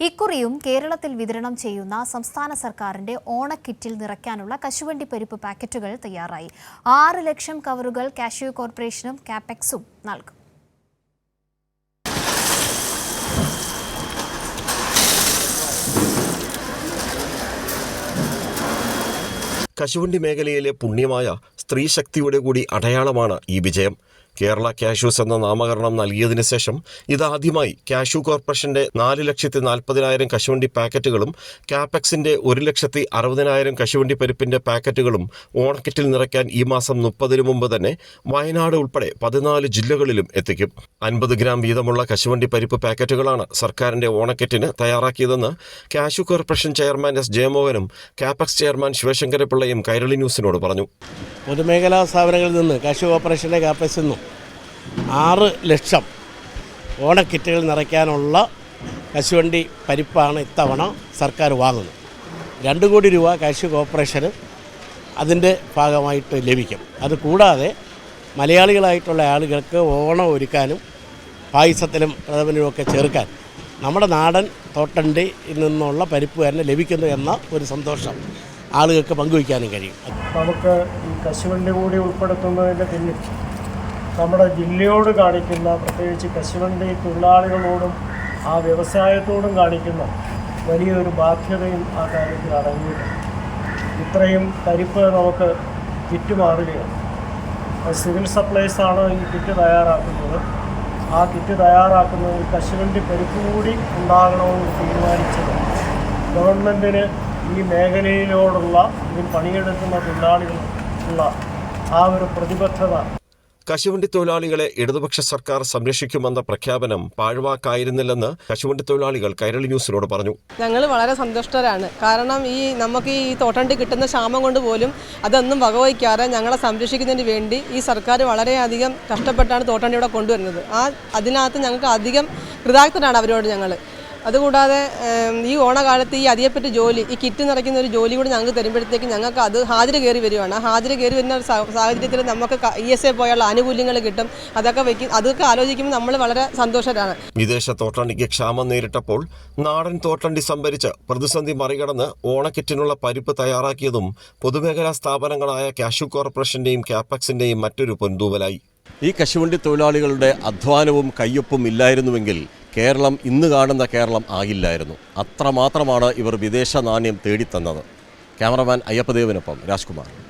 ഇക്കുറിയും കേരളത്തിൽ വിതരണം ചെയ്യുന്ന സംസ്ഥാന സർക്കാരിന്റെ ഓണക്കിറ്റിൽ നിറയ്ക്കാനുള്ള കശുവണ്ടി പരിപ്പ് പാക്കറ്റുകൾ തയ്യാറായി. ആറ് ലക്ഷം കവറുകൾ കാഷ്യൂ കോർപ്പറേഷനും കാപ്പെക്സും നൽകും. കശുവണ്ടി മേഖലയിലെ പുണ്യമായ സ്ത്രീശക്തിയുടെ കൂടി അടയാളമാണ് ഈ വിജയം. കേരള കാഷ്യൂസ് എന്ന നാമകരണം നൽകിയതിനു ശേഷം ഇതാദ്യമായി കാഷ്യൂ കോർപ്പറേഷന്റെ നാല് ലക്ഷത്തി നാൽപ്പതിനായിരം കശുവണ്ടി പാക്കറ്റുകളും കാപെക്സിന്റെ ഒരു ലക്ഷത്തി അറുപതിനായിരം കശുവണ്ടി പരിപ്പിന്റെ പാക്കറ്റുകളും ഓണക്കിറ്റിൽ നിറയ്ക്കാൻ ഈ മാസം മുപ്പതിനു മുമ്പ് തന്നെ വയനാട് ഉൾപ്പെടെ പതിനാല് ജില്ലകളിലും എത്തിക്കും. അൻപത് ഗ്രാം വീതമുള്ള കശുവണ്ടി പരിപ്പ് പാക്കറ്റുകളാണ് സർക്കാരിന്റെ ഓണക്കിറ്റിന് തയ്യാറാക്കിയതെന്ന് കാഷ്യൂ കോർപ്പറേഷൻ ചെയർമാൻ എസ് ജയമോഹനും കാപെക്സ് ചെയർമാൻ ശിവശങ്കരപിള്ളയും കൈരളി ന്യൂസിനോട് പറഞ്ഞു. പൊതുമേഖലാ സ്ഥാപനങ്ങളിൽ നിന്ന് കാഷ്യൂ കോർപ്പറേഷന്റെ കാപ്പസിൽ നിന്നും ആറ് ലക്ഷം ഓണക്കിറ്റുകൾ നിറയ്ക്കാനുള്ള കശുവണ്ടി പരിപ്പാണ് ഇത്തവണ സർക്കാർ വാങ്ങുന്നത്. രണ്ട് കോടി രൂപ കാഷ്യൂ കോർപ്പറേഷന് അതിന്റെ ഭാഗമായിട്ട് ലഭിക്കും. അത് കൂടാതെ മലയാളികളായിട്ടുള്ള ആളുകൾക്ക് ഓണം ഒരുക്കാനും പായസത്തിലും പ്രഥമനും ഒക്കെ ചേർക്കാൻ നമ്മുടെ നാടൻ തോട്ടണ്ടി നിന്നുള്ള പരിപ്പ് തന്നെ ലഭിക്കുന്നു എന്ന ഒരു സന്തോഷം ആളുകൾക്ക് പങ്കുവയ്ക്കാനും കഴിയും. നമുക്ക് ഈ കശുവണ്ടി കൂടി ഉൾപ്പെടുത്തുന്നതിന്റെ നമ്മുടെ ജില്ലയോട് കാണിക്കുന്ന പ്രത്യേകിച്ച് കശുവണ്ടി തൊഴിലാളികളോടും ആ വ്യവസായത്തോടും കാണിക്കുന്ന വലിയൊരു ബാധ്യതയും ആ കാര്യത്തിൽ അടങ്ങിയിട്ടുണ്ട്. ഇത്രയും തരിപ്പ് നമുക്ക് കിറ്റ് മാറുകയാണ് സിവിൽ സപ്ലൈസാണ് ഈ കിറ്റ് തയ്യാറാക്കുന്നത്. ആ കിറ്റ് തയ്യാറാക്കുന്നതിൽ കശുവണ്ടി പരിപ്പ് കൂടി ഉണ്ടാകണമെന്ന് തീരുമാനിച്ചത് ഗവൺമെന്റിന് ഈ മേഖലയിലോടുള്ള ഇതിൽ പണിയെടുക്കുന്ന തൊഴിലാളികൾക്കുള്ള ആ ഒരു പ്രതിബദ്ധത കശുവണ്ടി തൊഴിലാളികളെ ഇടതുപക്ഷ സർക്കാർ സംരക്ഷിക്കുമെന്ന പ്രഖ്യാപനം പാഴ്വാക്കായിരുന്നില്ലെന്ന് കശുവണ്ടി തൊഴിലാളികൾ കൈരളി ന്യൂസിനോട് പറഞ്ഞു. ഞങ്ങൾ വളരെ സന്തുഷ്ടരാണ്. കാരണം ഈ നമുക്ക് ഈ തോട്ടണ്ടി കിട്ടുന്ന ക്ഷാമം കൊണ്ട് പോലും അതൊന്നും വകവയ്ക്കാതെ ഞങ്ങളെ സംരക്ഷിക്കുന്നതിന് വേണ്ടി ഈ സർക്കാർ വളരെയധികം കഷ്ടപ്പെട്ടാണ് തോട്ടണ്ടി ഇവിടെ കൊണ്ടുവരുന്നത്. ആ അതിനകത്ത് ഞങ്ങൾക്ക് അധികം കൃതാർത്ഥരാണ് അവരോട് ഞങ്ങൾ അതുകൂടാതെ ഈ ഓണകാലത്ത് ഈ അതിയെപ്പറ്റി ജോലി ഈ കിറ്റ് നിറയ്ക്കുന്ന ഒരു ജോലി കൂടി ഞങ്ങൾക്ക് തരുമ്പോഴത്തേക്ക് ഞങ്ങൾക്ക് അത് ഹാജര കയറി വരുവാണ്. ആ ഹാജര് കയറി വരുന്ന ഒരു സാഹചര്യത്തിൽ നമുക്ക് ഇ എസ് എ പോയുള്ള ആനുകൂല്യങ്ങൾ കിട്ടും. അതൊക്കെ വയ്ക്കും അതൊക്കെ ആലോചിക്കുമ്പോൾ നമ്മൾ വളരെ സന്തോഷരാണ് വിദേശ തോട്ടണ്ടിക്ക് ക്ഷാമം നേരിട്ടപ്പോൾ നാടൻ തോട്ടണ്ടി സംഭരിച്ച് പ്രതിസന്ധി മറികടന്ന് ഓണക്കിറ്റിനുള്ള പരിപ്പ് തയ്യാറാക്കിയതും പൊതുമേഖലാ സ്ഥാപനങ്ങളായ കാഷു കോർപ്പറേഷന്റെയും കാപ്പക്സിന്റെയും മറ്റൊരു പൊന്തൂവലായി. ഈ കശുവണ്ടി തൊഴിലാളികളുടെ അധ്വാനവും കയ്യൊപ്പും ഇല്ലായിരുന്നുവെങ്കിൽ കേരളം ഇന്ന് കാണുന്ന കേരളം ആകില്ലായിരുന്നു അത്രമാത്രമാണ് ഇവർ വിദേശ നാണ്യം തേടിത്തന്നത്. ക്യാമറമാൻ അയ്യപ്പദേവനൊപ്പം രാജ്കുമാർ.